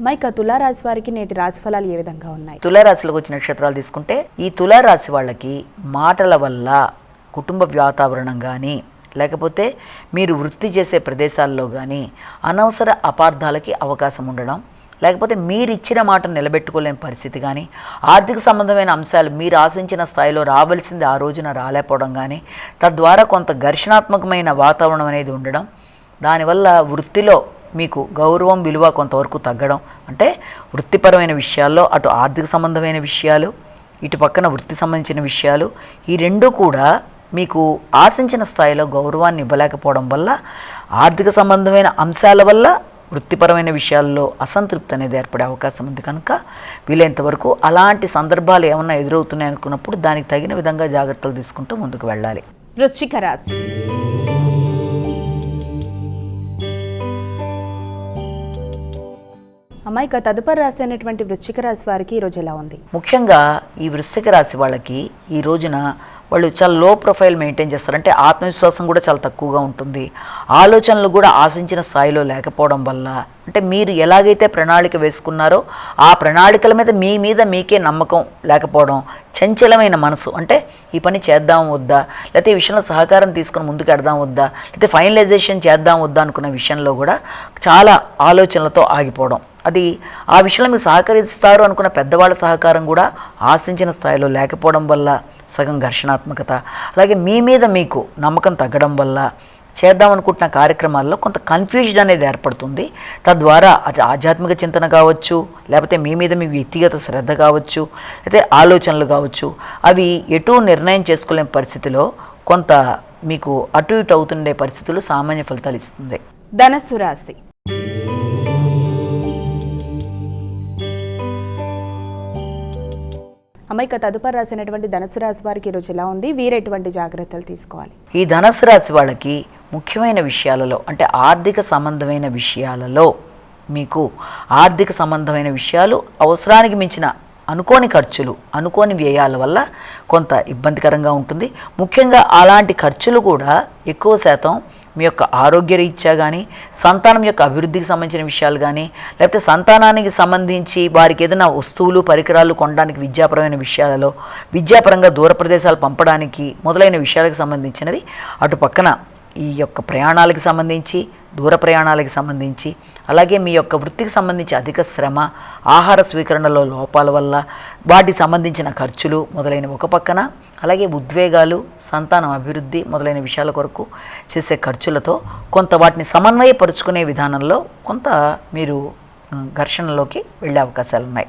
మైక తులారాశి వారికి నేటి రాశి ఫలాలు ఏ విధంగా ఉన్నాయి? తులారాశిలోకి వచ్చిన నక్షత్రాలు తీసుకుంటే ఈ తులారాశి వాళ్ళకి మాటల వల్ల కుటుంబ వాతావరణం కానీ లేకపోతే మీరు వృత్తి చేసే ప్రదేశాల్లో కానీ అనవసర అపార్థాలకి అవకాశం ఉండడం లేకపోతే మీరు ఇచ్చిన మాట నిలబెట్టుకోలేని పరిస్థితి కానీ ఆర్థిక సంబంధమైన అంశాలు మీరు ఆశించిన స్థాయిలో రావాల్సింది ఆ రోజున రాలేకపోవడం కానీ తద్వారా కొంత ఘర్షణాత్మకమైన వాతావరణం అనేది ఉండడం దానివల్ల వృత్తిలో మీకు గౌరవం విలువ కొంతవరకు తగ్గడం. అంటే వృత్తిపరమైన విషయాల్లో అటు ఆర్థిక సంబంధమైన విషయాలు ఇటు పక్కన వృత్తి సంబంధించిన విషయాలు ఈ రెండు కూడా మీకు ఆశించిన స్థాయిలో గౌరవాన్ని ఇవ్వలేకపోవడం వల్ల ఆర్థిక సంబంధమైన అంశాల వల్ల వృత్తిపరమైన విషయాల్లో అసంతృప్తి అనేది ఏర్పడే అవకాశం ఉంది కనుక వీలైనంత వరకు అలాంటి సందర్భాలు ఏమన్నా ఎదురవుతున్నాయి అనుకున్నప్పుడు దానికి తగిన విధంగా జాగ్రత్తలు తీసుకుంటూ ముందుకు వెళ్ళాలి. వృశ్చిక రాశి. అమ్మాయిక తదుపరి రాశి అయినటువంటి వృశ్చిక రాశి వారికి ఈరోజు ఎలా ఉంది? ముఖ్యంగా ఈ వృశ్చిక రాశి వాళ్ళకి ఈ రోజున వాళ్ళు చాలా లో ప్రొఫైల్ మెయింటైన్ చేస్తారు. అంటే ఆత్మవిశ్వాసం కూడా చాలా తక్కువగా ఉంటుంది. ఆలోచనలు కూడా ఆశించిన స్థాయిలో లేకపోవడం వల్ల అంటే మీరు ఎలాగైతే ప్రణాళిక వేసుకున్నారో ఆ ప్రణాళికల మీద మీ మీద మీకే నమ్మకం లేకపోవడం చంచలమైన మనసు అంటే ఈ పని చేద్దాం వద్దా లేకపోతే ఈ విషయంలో సహకారం తీసుకుని ముందుకు ఎడదాం వద్దా లేకపోతే ఫైనలైజేషన్ చేద్దాం వద్దా అనుకున్న విషయంలో కూడా చాలా ఆలోచనలతో ఆగిపోవడం. అది ఆ విషయంలో మీరు సహకరిస్తారు అనుకున్న పెద్దవాళ్ళ సహకారం కూడా ఆశించిన స్థాయిలో లేకపోవడం వల్ల సగం ఘర్షణాత్మకత. అలాగే మీ మీద మీకు నమ్మకం తగ్గడం వల్ల చేద్దాం అనుకుంటున్న కార్యక్రమాల్లో కొంత కన్ఫ్యూజన్ అనేది ఏర్పడుతుంది. తద్వారా అది ఆధ్యాత్మిక చింతన కావచ్చు లేకపోతే మీ మీద మీ వ్యక్తిగత శ్రద్ధ కావచ్చు అయితే ఆలోచనలు కావచ్చు అవి ఎటు నిర్ణయం చేసుకోలేని పరిస్థితిలో కొంత మీకు అటు ఇటు అవుతుండే పరిస్థితులు సామాన్య ఫలితాలు ఇస్తుంది. ధనస్సు రాశి. అమ్మాయిక తదుపరి రాసినటువంటి ధనుసు రాశి వారికి ఈరోజు ఎలా ఉంది? వీరెటువంటి జాగ్రత్తలు తీసుకోవాలి? ఈ ధనుసు రాశి వాళ్ళకి ముఖ్యమైన విషయాలలో అంటే ఆర్థిక సంబంధమైన విషయాలలో మీకు ఆర్థిక సంబంధమైన విషయాలు అవసరానికి మించిన అనుకోని ఖర్చులు అనుకోని వ్యయాల వల్ల కొంత ఇబ్బందికరంగా ఉంటుంది. ముఖ్యంగా అలాంటి ఖర్చులు కూడా ఎక్కువ శాతం మీ యొక్క ఆరోగ్య రీత్యా కానీ సంతానం యొక్క అభివృద్ధికి సంబంధించిన విషయాలు కానీ లేకపోతే సంతానానికి సంబంధించి వారికి ఏదైనా వస్తువులు పరికరాలు కొనడానికి విద్యాపరమైన విషయాలలో విద్యాపరంగా దూర ప్రదేశాలు పంపడానికి మొదలైన విషయాలకు సంబంధించినవి అటు పక్కన ఈ యొక్క ప్రయాణాలకు సంబంధించి దూర ప్రయాణాలకు సంబంధించి అలాగే మీ యొక్క వృత్తికి సంబంధించి అధిక శ్రమ ఆహార స్వీకరణలో లోపాల వల్ల వాటికి సంబంధించిన ఖర్చులు మొదలైన ఒక పక్కన అలాగే ఉద్వేగాలు సంతానం అభివృద్ధి మొదలైన విషయాల కొరకు చేసే ఖర్చులతో కొంత వాటిని సమన్వయపరుచుకునే విధానంలో కొంత మీరు ఘర్షణలోకి వెళ్ళే అవకాశాలు ఉన్నాయి